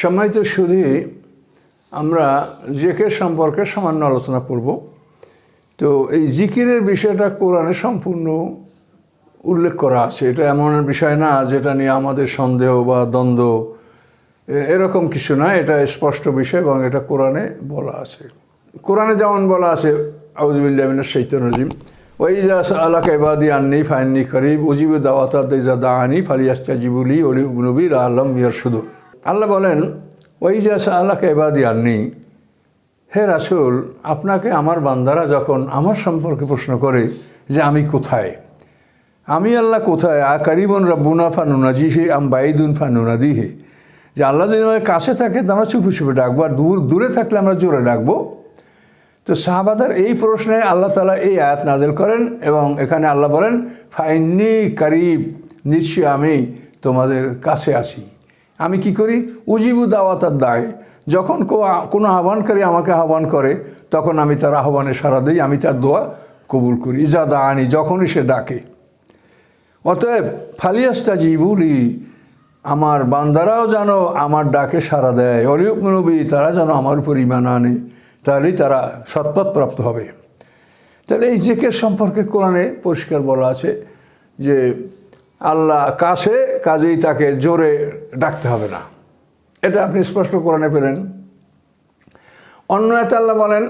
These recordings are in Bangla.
সম্মানিত শুধু আমরা জেকের সম্পর্কে সামান্য আলোচনা করব। তো এই জিকিরের বিষয়টা কোরআনে সম্পূর্ণ উল্লেখ করা আছে। এটা এমন বিষয় না, যেটা নিয়ে আমাদের সন্দেহ বা দ্বন্দ্ব এরকম কিছু না। এটা স্পষ্ট বিষয় এবং এটা কোরআনে বলা আছে। কোরআনে যেমন বলা আছে আউজবিল্লামিনা শৈতন রাজিম ওইজা আলাকা ইবাদি আন্নি ফাইন্নি করিব, উজিব দাওয়াতা দেজা দাহানি ফালিয়াস্তা জিবুলি অলি উবনবীর আলম ইয়ার শুধু আল্লাহ বলেন ওইজা আলাকা ইবাদি আন্নি, হে রাসুল, আপনাকে আমার বান্দারা যখন আমার সম্পর্কে প্রশ্ন করে যে আমি কোথায়? আমি আল্লাহ কোথায়? আ কারিবন রব্বুনা ফানুনা জিহে আম বাইদুন ফানুনা দিহে যে আল্লাহ যদি আমাদের কাছে থাকে, তো আমরা চুপে চুপে ডাকবো, আর দূর, দূরে থাকলে আমরা জোরে ডাকবো। তো সাহাবাদার এই প্রশ্নে আল্লাহ তালা এই আয়াত নাজেল করেন এবং এখানে আল্লাহ বলেন ফাইনি কারিব, নিশ্চয়ই আমি তোমাদের কাছে আসি আমি কি করি? উজিবু দাওয়াতার দায়। যখন কোনো আহ্বানকারী আমাকে আহ্বান করে, তখন আমি তার আহ্বানে সাড়া দিই, আমি তার দোয়া কবুল করি। ইজা দা আনি যখনই সে ডাকে। অতএব ফালিয়াস্তা জিবুলি আমার বান্দারাও যেন আমার ডাকে সাড়া দেয়। অরিউপ নবী, তারা যেন আমার উপর ইমান আনে। তাহলেই তারা সৎপথ প্রাপ্ত হবে। তাহলে এই জেকের সম্পর্কে কোরআনে পরিষ্কার বলা আছে যে আল্লাহ কাছে, কাজেই তাকে জোরে ডাকতে হবে না। এটা আপনি স্পষ্ট কোরআনে পেলেন। অন্য একটা আল্লাহ বলেন,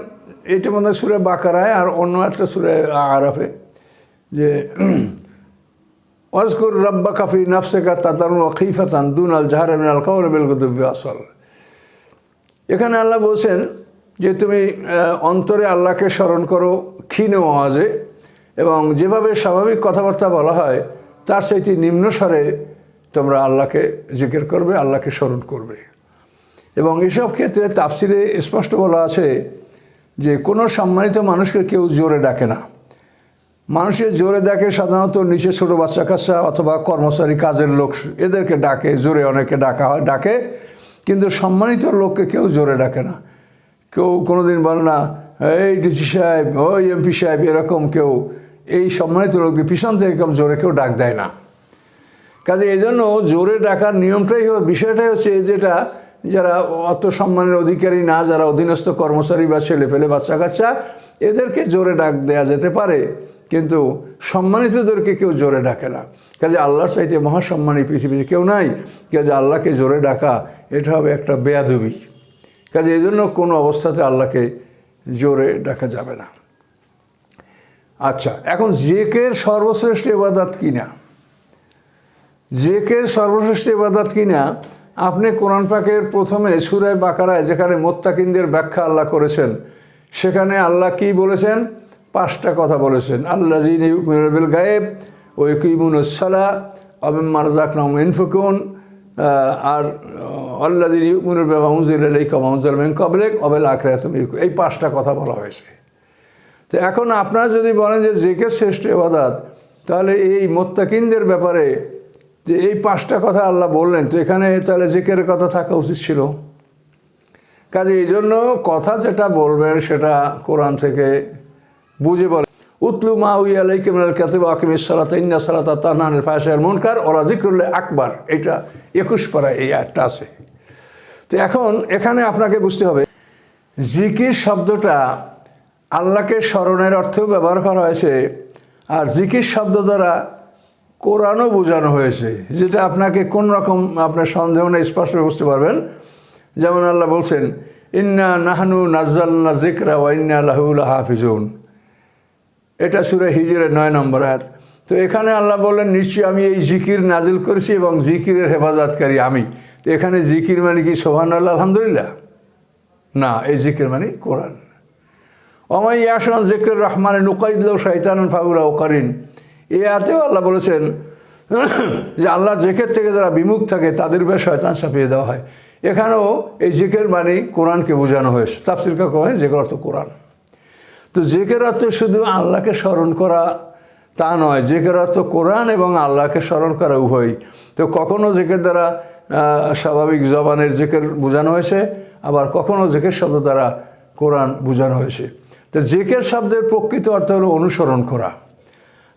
এটা মধ্যে সুরে বাকারায়, আর অন্য একটা সুরে আরফে, যে, ওয়াজকুর রব্বা কাফি নাফসেকা তাতারুন খিফাতান দুন আল জাহার আল কাউল বেল গদব্য আসল। এখানে আল্লাহ বলছেন যে, তুমি অন্তরে আল্লাহকে স্মরণ করো ক্ষীণ আওয়াজে এবং যেভাবে স্বাভাবিক কথাবার্তা বলা হয় তার সাথে নিম্ন স্বরে তোমরা আল্লাহকে জিকির করবে, আল্লাহকে স্মরণ করবে। এবং এসব ক্ষেত্রে তাফসিরে স্পষ্ট বলা আছে যে কোনো সম্মানিত মানুষকে কেউ জোরে ডাকে না। মানুষের জোরে ডাকে সাধারণত নিচে ছোটো বাচ্চা কাচ্চা অথবা কর্মচারী, কাজের লোক এদেরকে ডাকে, জোরে অনেকে ডাকা হয়, ডাকে। কিন্তু সম্মানিত লোককে কেউ জোরে ডাকে না। কেউ কোনো দিন বলে না, এই ডিসি সাহেব, ওই এমপি সাহেব, এরকম কেউ এই সম্মানিত লোকদের পিছন থেকে এরকম জোরে কেউ ডাক দেয় না। কাজে এই জন্য জোরে ডাকার নিয়মটাই বিষয়টাই হচ্ছে যেটা, যারা অত সম্মানের অধিকারী না, যারা অধীনস্থ কর্মচারী বা ছেলে পেলে বাচ্চা কাচ্চা এদেরকে জোরে ডাক দেয়া যেতে পারে, কিন্তু সম্মানিতদেরকে কেউ জোরে ডাকে না। কাজে আল্লাহর চাইতে মহাসম্মানী পৃথিবীতে কেউ নাই, কাজে আল্লাহকে জোরে ডাকা, এটা হবে একটা বেয়াদুবি। কাজে এই জন্য কোনো অবস্থাতে আল্লাহকে জোরে ডাকা যাবে না। আচ্ছা এখন জেকের সর্বশ্রেষ্ঠ ইবাদত কিনা? জেকের সর্বশ্রেষ্ঠ ইবাদত কিনা? আপনি কোরআন পাকের প্রথমে সুরায় বাকারায় যেখানে মোত্তাকিনদের ব্যাখ্যা আল্লাহ করেছেন, সেখানে আল্লাহ কি বলেছেন? পাঁচটা কথা বলেছেন। আল্লাহ জিন গায়েব ও ইকিমুনসালা অবিম মারজাক নাম ইনফুকুন আর আল্লাহ জিন ইউমিনুল বাউজিল মাউজুল মেন কবলেক অবেল আখরে এই পাঁচটা কথা বলা হয়েছে। তো এখন আপনারা যদি বলেন যে জেকের শ্রেষ্ঠ এবাদাত তাহলে এই মোত্তাকিনদের ব্যাপারে যে এই পাঁচটা কথা আল্লাহ বললেন, তো এখানে তাহলে জেকের কথা থাকা উচিত ছিল। কাজে এই জন্য কথা যেটা বলবেন সেটা কোরআন থেকে বুঝে বলে, উতলু মা উই আলাই কেমন কাতিব আকিম সালাত, ইন্না সালাত তানানের ফায়াসের মনকার ওরা জিক্রুল্লাহ আকবার। এটা একুশ পাড়ায় এই একটা আছে। তো এখন এখানে আপনাকে বুঝতে হবে, জিকির শব্দটা আল্লাহকে স্মরণের অর্থেও ব্যবহার করা হয়েছে আর জিকির শব্দ দ্বারা কোরআনও বোঝানো হয়েছে, যেটা আপনাকে কোন রকম আপনার সন্দেহ নেই, স্পষ্ট বুঝতে পারবেন। যেমন আল্লাহ বলছেন, ইন্না নাহানু নাজ্জাল্লা জিকরা ওয়া ইন্না লাহুল হাফিজুন এটা সুরে হিজরের নয় নম্বর আয়াত। তো এখানে আল্লাহ বললেন, নিশ্চয়ই আমি এই জিকির নাজিল করেছি এবং জিকিরের হেফাজতকারী আমি। তো এখানে জিকির মানে কি? সোহান আল্লাহ আলহামদুলিল্লাহ? না, এই জিকির মানে কোরআন। অমাই ইয়াসন জিকির রহমানে নুকাইদুল শৈতান ফাগুলা ওকারিন এ আয়াতেও আল্লাহ বলেছেন, যে আল্লাহর জেকের থেকে যারা বিমুখ থাকে, তাদের উপরে শয়তান চাপিয়ে দেওয়া হয়। এখানেও এই জেকের মানে কোরআনকে বোঝানো হয়েছে। তাফসির কাকু হয় জেকের অর্থ কোরআন। তো জেকের অর্থ শুধু আল্লাহকে স্মরণ করা তা নয়, জেকের অর্থ কোরআন এবং আল্লাহকে স্মরণ করা উভয়ই। তো কখনও জেকের দ্বারা স্বাভাবিক জবানের জেকের বোঝানো হয়েছে, আবার কখনও জেকের শব্দ দ্বারা কোরআন বোঝানো হয়েছে। তো জেকের শব্দের প্রকৃত অর্থ হলো অনুসরণ করা।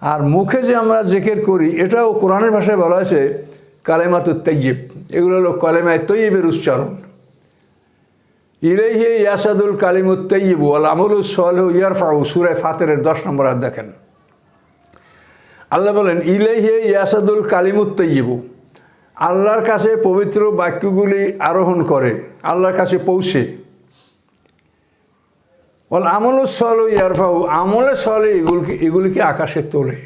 আর মুখে যে আমরা জেকের করি, এটাও কোরআনের ভাষায় বলা হয়েছে, কালেমাতু তৈয়ব এগুলো হলো কালেমায় তৈয়বের উচ্চারণ। ইলেহে ইয়াসাদুল কালিমুত তৈয়ব আল আমলুল সোয়াল ইয়ারফাউ সুরায় ফাতের দশ নম্বর আর দেখেন। আল্লাহ বলেন ইলেহে ইয়াসাদুল কালিমুত তৈয়বু আল্লাহর কাছে পবিত্র বাক্যগুলি আরোহণ করে, আল্লাহর কাছে পৌঁছে। বল, আমল সল ইয়ারফাউ আমলে সলে এগুলিকে এগুলিকে আকাশে তোলে?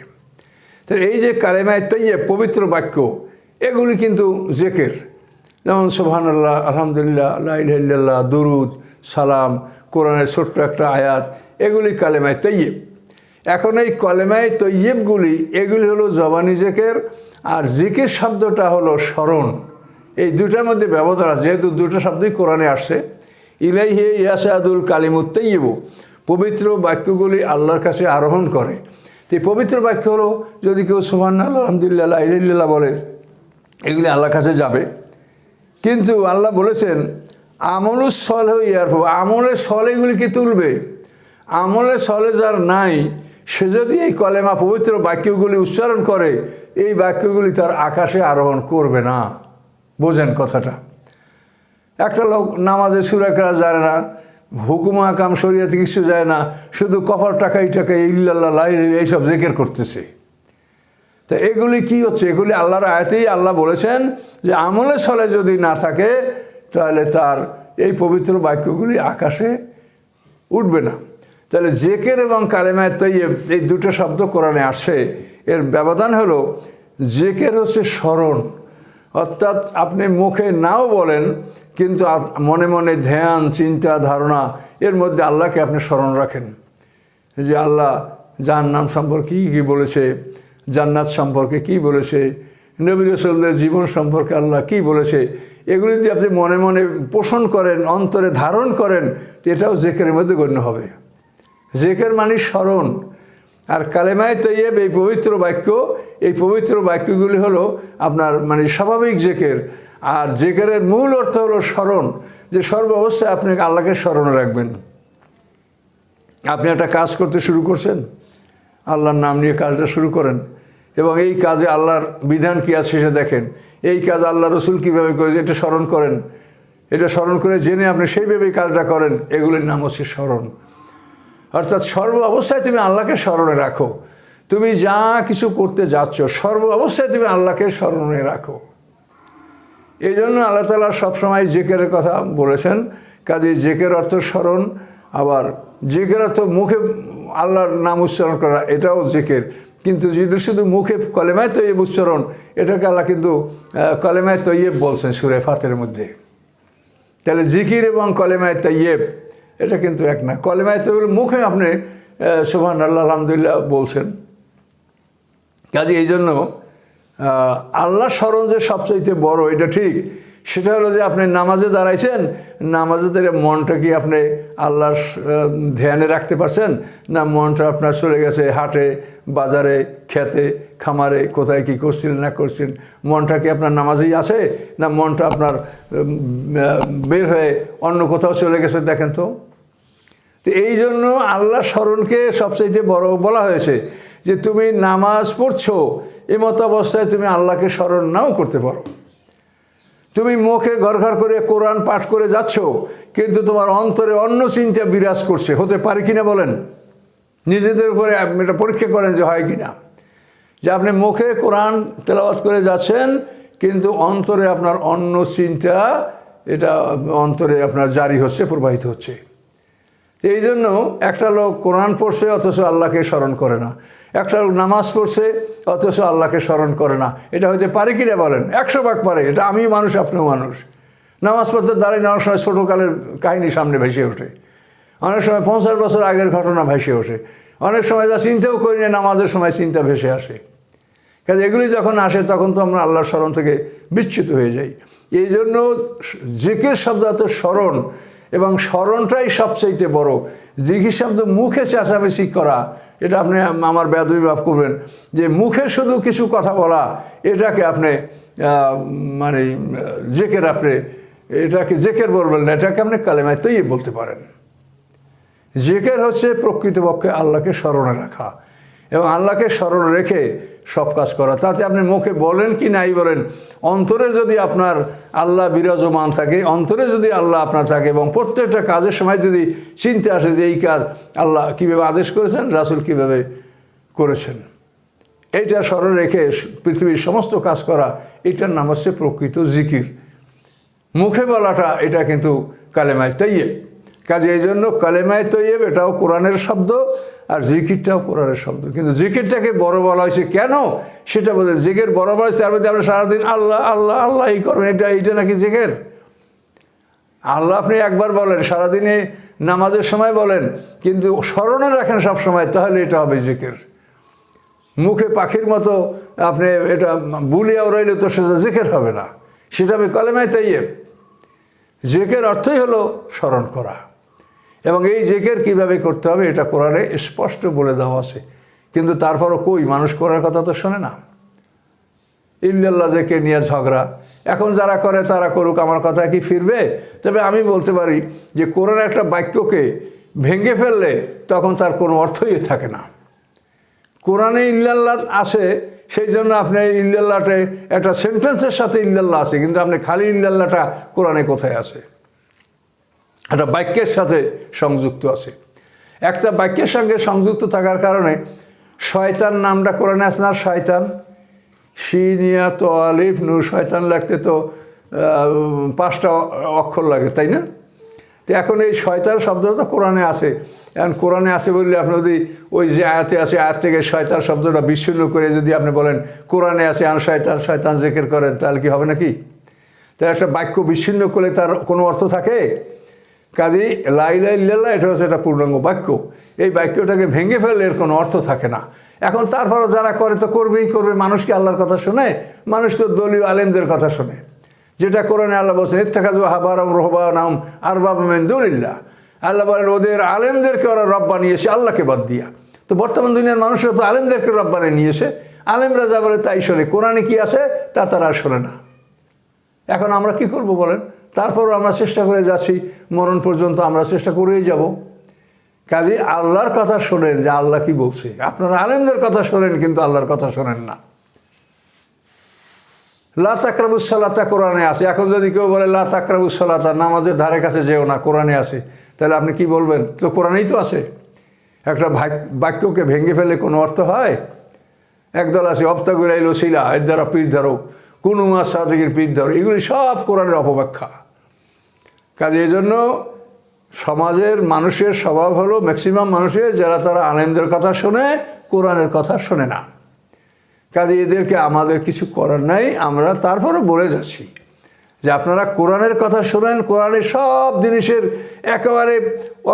তো এই যে কালেমায় তৈয়ে পবিত্র বাক্য, এগুলি কিন্তু জেকের। যেমন সোহান আল্লাহ আলহামদুলিল্লাহ আল্লাহ দুরুদ, সালাম, কোরআনের ছোট্ট একটা আয়াত, এগুলি কালেমায় তৈয়েব। এখন এই কলেমায় তৈয়েবগুলি, এগুলি হলো জবানি জেকের আর জিকির শব্দটা হলো স্মরণ। এই দুটার মধ্যে ব্যবধান আছে, যেহেতু দুটো শব্দই কোরআনে আসছে। ইলাইহে ইয়াসাদুল কালিমুত তৈয়ব পবিত্র বাক্যগুলি আল্লাহর কাছে আরোহণ করে। তো পবিত্র বাক্য হলো, যদি কেউ সুমান আলহামদুলিল্লাহ ইল্লাহ বলে, এগুলি আল্লাহর কাছে যাবে। কিন্তু আল্লাহ বলেছেন আমলুস সল ইয়ার আমলের সল এগুলিকে তুলবে? আমলের সলে যার নাই, সে যদি এই কলেমা পবিত্র বাক্যগুলি উচ্চারণ করে, এই বাক্যগুলি তার আকাশে আরোহণ করবে না। বোঝেন কথাটা। একটা লোক নামাজে সুরাকরা জানে না, হুকুম আকাম শরিয়াতে কিছু যায় না, শুধু কপাল টাকাই টাকাই ইল্লাল্লাহ, লাই এইসব জেকের করতেছে। তো এগুলি কি হচ্ছে? এগুলি আল্লাহর আয়াতেই আল্লাহ বলেছেন যে আমলের ছলে যদি না থাকে, তাহলে তার এই পবিত্র বাক্যগুলি আকাশে উঠবে না। তাহলে জেকের এবং কালেমায় তৈয়ব এই দুটো শব্দ কোরআনে আসে এর ব্যবধান হলো, জেকের হচ্ছে স্মরণ। অর্থাৎ আপনি মুখে নাও বলেন, কিন্তু মনে মনে ধ্যান, চিন্তা, ধারণা, এর মধ্যে আল্লাহকে আপনি স্মরণ রাখেন। যে আল্লাহ যার নাম সম্পর্কে কী কী বলেছে, জান্নাত সম্পর্কে কি বলেছে, নবী রসুল্লের জীবন সম্পর্কে আল্লাহ কি বলেছে, এগুলি যদি আপনি মনে মনে পোষণ করেন, অন্তরে ধারণ করেন এটাও জেকের মধ্যে গণ্য হবে। জেকের মানে স্মরণ। আর কালেমায় তৈয়ব এই পবিত্র বাক্য, এই পবিত্র বাক্যগুলি হলো আপনার মানে স্বাভাবিক জেকের। আর জেকেরের মূল অর্থ হলো স্মরণ, যে সর্ব অবস্থায় আপনি আল্লাহকে স্মরণে রাখবেন। আপনি একটা কাজ করতে শুরু করছেন, আল্লাহর নাম নিয়ে কাজটা শুরু করেন, এবং এই কাজে আল্লাহর বিধান কী আছে সেটা দেখেন। এই কাজ আল্লাহ রসুল কীভাবে করেছে এটা স্মরণ করেন। এটা স্মরণ করে জেনে আপনি সেইভাবেই কাজটা করেন। এগুলির নাম হচ্ছে স্মরণ। অর্থাৎ সর্ব অবস্থায় তুমি আল্লাহকে স্মরণে রাখো। তুমি যা কিছু করতে যাচ্ছ, সর্ব অবস্থায় তুমি আল্লাহকে স্মরণে রাখো। এই জন্য আল্লাহ তালা সবসময় জেকের কথা বলেছেন, কাজে জেকের অর্থ স্মরণ, আবার জেকের অর্থ মুখে আল্লাহর নাম উচ্চারণ করা, এটাও জেকের। কিন্তু যদি শুধু মুখে কলেমায় তৈব উচ্চারণ, এটাকে আল্লাহ কিন্তু কলেমায় তৈয়েব বলছেন সুরে ফাতের মধ্যে। তাহলে জিকির এবং কলেমায় তৈয়েব এটা কিন্তু এক না। কলেমায় তৈব মুখে আপনি সোহান আল্লাহ আলহামদুলিল্লাহ বলছেন। কাজে এই জন্য আল্লাহ স্মরণ যে সবচাইতে বড়, এটা ঠিক। সেটা হলো যে আপনি নামাজে দাঁড়াইছেন, নামাজে দাঁড়িয়ে মনটা কি আপনি আল্লাহর ধ্যানে রাখতে পারছেন? না মনটা আপনার চলে গেছে হাটে, বাজারে, খেতে, খামারে, কোথায় কি করছিলেন, না করছেন মনটা কি আপনার নামাজেই আছে? না মনটা আপনার বের হয়ে অন্য কোথাও চলে গেছে দেখেন তো? তো এই জন্য আল্লাহ স্মরণকে সবচাইতে বড় বলা হয়েছে যে তুমি নামাজ পড়ছো এমত অবস্থায় তুমি আল্লাহকে স্মরণ নাও করতে পারো। তুমি মুখে ঘর ঘর করে কোরআন পাঠ করে যাচ্ছ, কিন্তু তোমার অন্তরে অন্য চিন্তা বিরাজ করছে। হতে পারে কিনা বলেন? নিজেদের উপরে এটা পরীক্ষা করেন যে হয় কিনা। যে আপনি মুখে কোরআন তেলাওয়াত করে যাচ্ছেন, কিন্তু অন্তরে আপনার অন্য চিন্তা, এটা অন্তরে আপনার জারি হচ্ছে, প্রবাহিত হচ্ছে। এই জন্য একটা লোক কোরআন পড়ছে, অথচ আল্লাহকে স্মরণ করে না। একটা লোক নামাজ পড়ছে, অথচ আল্লাহকে স্মরণ করে না। এটা হইতে পারে কিনা বলেন? একশো ভাগ পারে। এটা আমিও মানুষ, আপনিও মানুষ। নামাজ পড়তে দাঁড়িয়ে অনেক সময় ছোটোকালের কাহিনী সামনে ভেসে ওঠে। অনেক সময় পঞ্চাশ বছর আগের ঘটনা ভেসে ওঠে। অনেক সময় যা চিন্তাও করি না, নামাজের সময় চিন্তা ভেসে আসে। কাজে এগুলি যখন আসে, তখন তো আমরা আল্লাহর স্মরণ থেকে বিচ্যুত হয়ে যাই। এই জন্য জেকের শব্দ স্মরণ এবং স্মরণটাই সবচাইতে বড়। জিকির শব্দ মুখে চেঁচামেচি করা, এটা আপনি আমার ব্যাধবি ভাব করবেন, যে মুখে শুধু কিছু কথা বলা, এটাকে আপনি মানে জেকের আপনি, এটাকে জেকের বলবেন না, এটাকে আপনি কালেমায় তৈরি বলতে পারেন। জেকের হচ্ছে প্রকৃতপক্ষে আল্লাহকে স্মরণে রাখা এবং আল্লাহকে স্মরণ রেখে সব কাজ করা। তাতে আপনি মুখে বলেন কি নাই বলেন, অন্তরে যদি আপনার আল্লাহ বিরাজমান থাকে, অন্তরে যদি আল্লাহ আপনার থাকে এবং প্রত্যেকটা কাজের সময় যদি চিন্তা আসে যে এই কাজ আল্লাহ কীভাবে আদেশ করেছেন, রাসুল কীভাবে করেছেন। এইটা স্মরণ রেখে পৃথিবীর সমস্ত কাজ করা, এটার নাম হচ্ছে প্রকৃত জিকির। মুখে বলাটা এটা কিন্তু কালেমায় তৈয়েব। কাজে এই জন্য কালেমায় তৈয়েব এটাও কোরআনের শব্দ আর জিকিরটাও কোরআনের শব্দ। কিন্তু জিকিরটাকে বড় বলা হয়েছে কেন? সেটা বলে জিকের বড় বলা হয়েছে, তার মধ্যে আমরা সারাদিন আল্লাহ আল্লাহ আল্লাহ এই করবেন। এটা এইটা নাকি জিকের? আল্লাহ আপনি একবার বলেন, সারাদিনে নামাজের সময় বলেন, কিন্তু স্মরণে রাখেন সব সময় তাহলে এটা হবে জিকের। মুখে পাখির মতো আপনি এটা বুলিয়াও রইলে তো সেটা জেকের হবে না। সেটা আমি কলেমায় তাইয়ে জেকের অর্থই হলো স্মরণ করা। এবং এই জেকের কীভাবে করতে হবে এটা কোরআনে স্পষ্ট বলে দেওয়া আছে। কিন্তু তারপরও কই, মানুষ করার কথা তো শোনে না। ইল্লাল্লাহ জেকে নিয়ে ঝগড়া। এখন যারা করে তারা করুক, আমার কথা কি ফিরবে? তবে আমি বলতে পারি যে কোরআন একটা বাক্যকে ভেঙে ফেললে তখন তার কোনো অর্থই থাকে না। কোরআনে ইল্লাল্লাহ আছে, সেই জন্য আপনি ইল্লাল্লাহটে একটা সেন্টেন্সের সাথে ইল্লাল্লাহ আছে, কিন্তু আপনি খালি ইল্লাল্লাহটা কোরআনে কোথায় আছে? একটা বাক্যের সাথে সংযুক্ত আছে। একটা বাক্যের সঙ্গে সংযুক্ত থাকার কারণে শয়তান নামটা কোরআনে আসে না, শয়তান। সিনিয়া তো আলিফ নু শয়তান লাগতে তো পাঁচটা অক্ষর লাগে, তাই না? তো এখন এই শয়তান শব্দটা কোরআনে আছে। এখন কোরআনে আছে বললে আপনি যদি ওই যে আয়াতে আছে, আয়াত থেকে শয়তান শব্দটা বিচ্ছিন্ন করে যদি আপনি বলেন, কোরআনে আছে, আন শয়তান শয়তান জেকের করেন, তাহলে কি হবে নাকি? তাহলে একটা বাক্য বিচ্ছিন্ন করলে তার কোনো অর্থ থাকে? কাজেই লাইলা ইল্লাল্লাহ এটা হচ্ছে একটা পূর্ণাঙ্গ বাক্য। এই বাক্যটাকে ভেঙে ফেললে এর কোনো অর্থ থাকে না। এখন তারপরও যারা করে তো করবেই করবে মানুষকে আল্লাহর কথা শোনে? মানুষ তো দলীয় আলেমদের কথা শোনে। যেটা কোরআনে আল্লাহ বলছেন ইত্তাকাজু হাবারম রহবা নাম আর বাবা মেন্দুলিল্লাহ আল্লাহ বলেন, ওদের আলেমদেরকে ওরা রব বানিয়েছে আল্লাহকে বাদ দিয়া। তো বর্তমান দুনিয়ার মানুষরা তো আলেমদেরকে রব বানিয়ে নিয়েছে আলেমরা যা বলে তাই শোনে। কোরআনে কি আছে তা তারা আর শোনে না। এখন আমরা কি করব বলেন? তারপরও আমরা চেষ্টা করে যাচ্ছি, মরণ পর্যন্ত আমরা চেষ্টা করেই যাব। কাজে আল্লাহর কথা শোনেন যে আল্লাহ কি বলছে। আপনারা আলেমদের কথা শোনেন, কিন্তু আল্লাহর কথা শোনেন না। লাতাকরাবুসাল্লাতা কোরআনে আছে। এখন যদি কেউ বলে লাতাকরাবুসাল্লাতা নামাজের ধারে কাছে যেও না, কোরআনে আছে। তাহলে আপনি কি বলবেন? তো কোরআনেই তো আছে। একটা বাক্যকে ভেঙে ফেলে কোনো অর্থ হয়? একদল আছে অপ্তা গুরাইল শিলা এর দ্বারা পীর ধরো কোনো মাস সাদিকের পীর ধরো, এগুলি সব কোরআনের অপব্যাখ্যা। কাজে এই জন্য সমাজের মানুষের স্বভাব হলো ম্যাক্সিমাম মানুষের যারা তারা আনন্দের কথা শোনে, কোরআনের কথা শোনে না। কাজে এদেরকে আমাদের কিছু করার নাই, আমরা তারপরও বলে যাচ্ছি যে আপনারা কোরআনের কথা শোনেন, কোরআনের সব জিনিসের একেবারে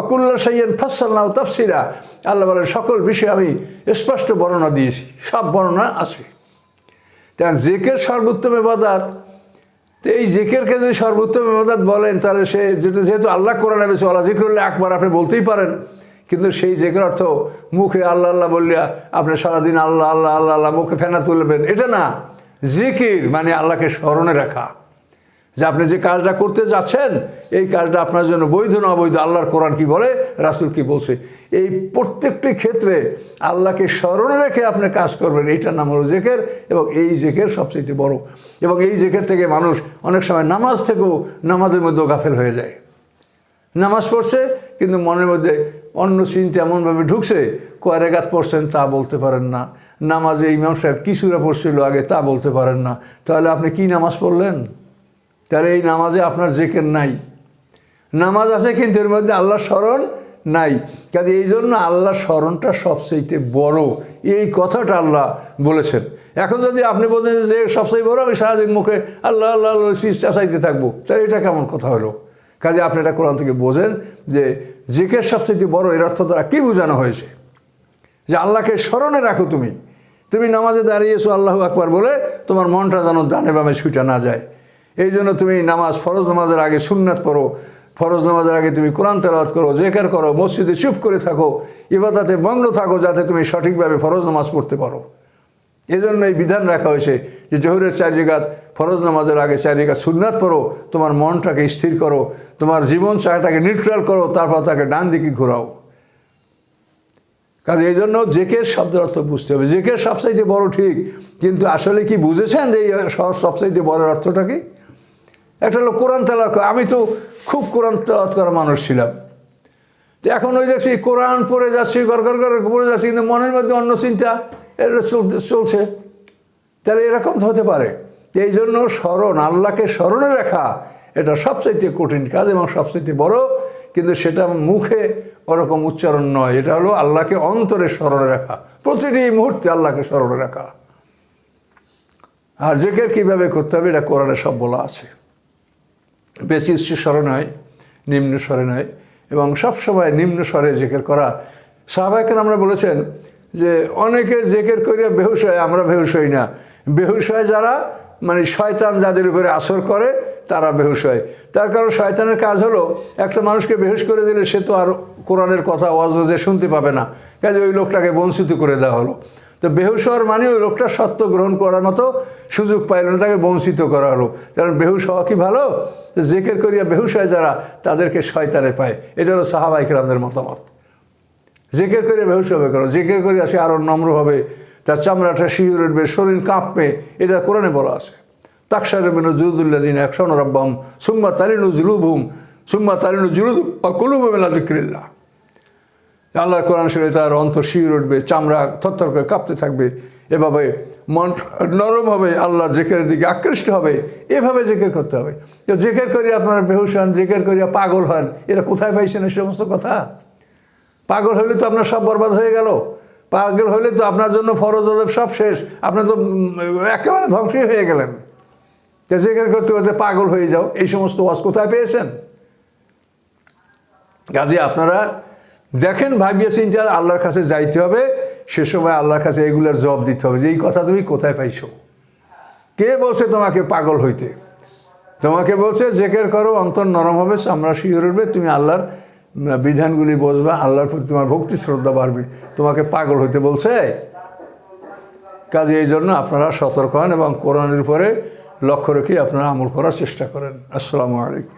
অকুল্লা সাইয়েন ফাসাল্লাহ তাফসিরা। আল্লাহ বলেন, সকল বিষয়ে আমি স্পষ্ট বর্ণনা দিয়েছি, সব বর্ণনা আছে। তেমন জেকের সর্বোত্তম এবাদাত তো এই জেকেরকে যদি সর্বোত্তম ইবাদত বলেন, তাহলে সে যেটা যেহেতু আল্লাহ কোরআনে বেশি আল্লাহ জিকরুল্লাহ একবার আপনি বলতেই পারেন। কিন্তু সেই জেকের অর্থ মুখে আল্লাহ আল্লাহ বললিয়া আপনি সারাদিন আল্লাহ আল্লাহ আল্লাহ আল্লাহ মুখে ফেনা তুলবেন। এটা না। জিকির মানে আল্লাহকে স্মরণে রাখা। যে আপনি যে কাজটা করতে যাচ্ছেন, এই কাজটা আপনার জন্য বৈধ না অবৈধ, আল্লাহর কোরআন কি বলে, রাসুল কি বলছে? এই প্রত্যেকটি ক্ষেত্রে আল্লাহকে স্মরণে রেখে আপনি কাজ করবেন, এইটার নাম হলো জেকের এবং এই জেকের সবচেয়ে বড়। এবং এই জেকের থেকে মানুষ অনেক সময় নামাজ থেকেও নামাজের মধ্যেও গাফেল হয়ে যায়। নামাজ পড়ছে, কিন্তু মনের মধ্যে অন্য চিন্তা এমনভাবে ঢুকছে, কয় রেগাত পড়ছেন তা বলতে পারেন না। নামাজে ইমাম সাহেব কী সুরা পড়ছিল আগে তা বলতে পারেন না। তাহলে আপনি কি নামাজ পড়লেন? তাহলে এই নামাজে আপনার জেকের নাই। নামাজ আছে কিন্তু এর মধ্যে আল্লাহ স্মরণ নাই। কাজে এই জন্য আল্লাহ স্মরণটা সবচেয়ে বড়। এই কথাটা আল্লাহ বলেছেন। এখন যদি আপনি বলছেন যে সবচেয়ে বড়, আমি সারাদিন মুখে আল্লাহ আল্লাহ আল্লাহ থাকব, তাহলে এটা কেমন কথা হলো? কাজে আপনি এটা কোরআন থেকে বোঝেন যে জেকের সবচেয়ে বড়, এর অর্থ দ্বারা কী বোঝানো হয়েছে? যে আল্লাহকে স্মরণে রাখো তুমি। তুমি নামাজে দাঁড়িয়েছো, আল্লাহ আকবার বলে তোমার মনটা যেন ডানে বামে ছুটা না যায়। এই জন্য তুমি নামাজ, ফরজ নামাজের আগে সুন্নাত পড়ো। ফরজ নামাজের আগে তুমি কোরআন তেলাওয়াত করো, জেকার করো, মসজিদে চুপ করে থাকো, ইবাদাতে মগ্ন থাকো যাতে তুমি সঠিকভাবে ফরজ নামাজ পড়তে পারো। এই জন্য এই বিধান রাখা হয়েছে যে জহুরের চার জায়গাত ফরজ নামাজের আগে চার জায়গা সুন্নাত পড়ো, তোমার মনটাকে স্থির করো, তোমার জীবন চাকাটাকে নিউট্রাল করো, তারপর তাকে ডান দিকে ঘোরাও। কাজে এই জন্য জেকের শব্দের অর্থ বুঝতে হবে। জেকের সবচাইতে বড় ঠিক, কিন্তু আসলে কি বুঝেছেন যে সবচাইতে বড় অর্থটা কি? একটা লোক কোরআন তেলাওয়াত আমি তো খুব কোরআন তেলাওয়াত করা মানুষ ছিলাম। তো এখন ওই দেখছি কোরআন পড়ে যাচ্ছি গড় গড় পড়ে যাচ্ছি, কিন্তু মনের মধ্যে অন্য চিন্তা, এটা চলছে। তাহলে এরকম তো হতে পারে। এই জন্য স্মরণ, আল্লাহকে স্মরণে রাখা, এটা সবচাইতে কঠিন কাজ এবং সবচাইতে বড়, কিন্তু সেটা মুখে ওরকম উচ্চারণ নয়। এটা হলো আল্লাহকে অন্তরে স্মরণে রাখা। প্রতিটি মুহূর্তে আল্লাহকে স্মরণে রাখা। আর জেকের কীভাবে করতে হবে, এটা কোরআনে সব বলা আছে। বেশি উচ্চ স্বরে নয়, নিম্ন স্বরে নয় এবং সবসময় নিম্ন স্বরে জেকের করা। সাহবাইকে আমরা বলেছেন যে অনেকে জেকের করিয়া বেহুশ হয়, আমরা বেহুশ হই না। বেহুশ হয় যারা মানে শয়তান যাদের উপরে আসর করে, তারা বেহুশ হয়। তার কারণ শয়তানের কাজ হলো, একটা মানুষকে বেহুশ করে দিলে সে তো আর কোরআনের কথা, ওয়াজ শুনতে পাবে না। কাজে ওই লোকটাকে বঞ্চিত করে দেওয়া হলো। তো বেহুশ হওয়ার মানে ওই লোকটা সত্য গ্রহণ করার মতো সুযোগ পাইল না, তাকে বঞ্চিত করা হলো। কারণ বেহুশ হওয়া কি ভালো? জেকের করিয়া বেহুশ হয় যারা, তাদেরকে শয়তানে পায়। এটা হলো সাহাবাইকরামদের মতামত। জেকের করিয়া বেহুশ হবে কেন? জেকের করিয়া সে আরও নম্র হবে, তার চামড়াটা শিউর উঠবে, শরীর কাঁপবে, এটা কোরআনে বলা আছে। তাকসার বেনু জুলুদুল্লাহ জিন একশন রব্বাম সুম্মা তারিনু জুলুবুম সুম্মা তারিনু জুলুদু কুলুব মেলা জিক্রিল্লা আল্লাহ কোরআন শরীরে তার অন্তর শিউর উঠবে, চামড়া থরথর করে কাঁপতে থাকবে। এভাবে মন নরম হবে, আল্লাহর জেকের দিকে আকৃষ্ট হবে, এভাবে জেকের করতে হবে। তো জেকের করিয়া আপনারা বেহুশ হন, জেকের করিয়া পাগল হন, এরা কোথায় পাইছেন এই সমস্ত কথা? পাগল হইলে তো আপনার সব বরবাদ হয়ে গেল। পাগল হইলে তো আপনার জন্য ফরজ আদব সব শেষ। আপনি তো একেবারে ধ্বংসই হয়ে গেলেন। তো জেকের করতে করতে পাগল হয়ে যাও। এই সমস্ত ওয়াজ কোথায় পেয়েছেন? কাজে আপনারা দেখেন ভাবিয়ে চিন্তা আল্লাহর কাছে যাইতে হবে, সে সময় আল্লাহর কাছে এগুলোর জব দিতে হবে যে, এই কথা তুমি কোথায় পাইছো? কে বলছে তোমাকে পাগল হইতে? তোমাকে বলছে, জেকের করো, অন্তর নরম হবে, চামড়া শিওর উঠবে তুমি আল্লাহর বিধানগুলি বসবা, আল্লাহর প্রতি তোমার ভক্তি শ্রদ্ধা বাড়বে, তোমাকে পাগল হইতে বলছে? কাজে এই জন্য আপনারা সতর্ক হন এবং কোরআনের উপরে লক্ষ্য রেখে আপনারা আমল করার চেষ্টা করেন। আসসালামু আলাইকুম।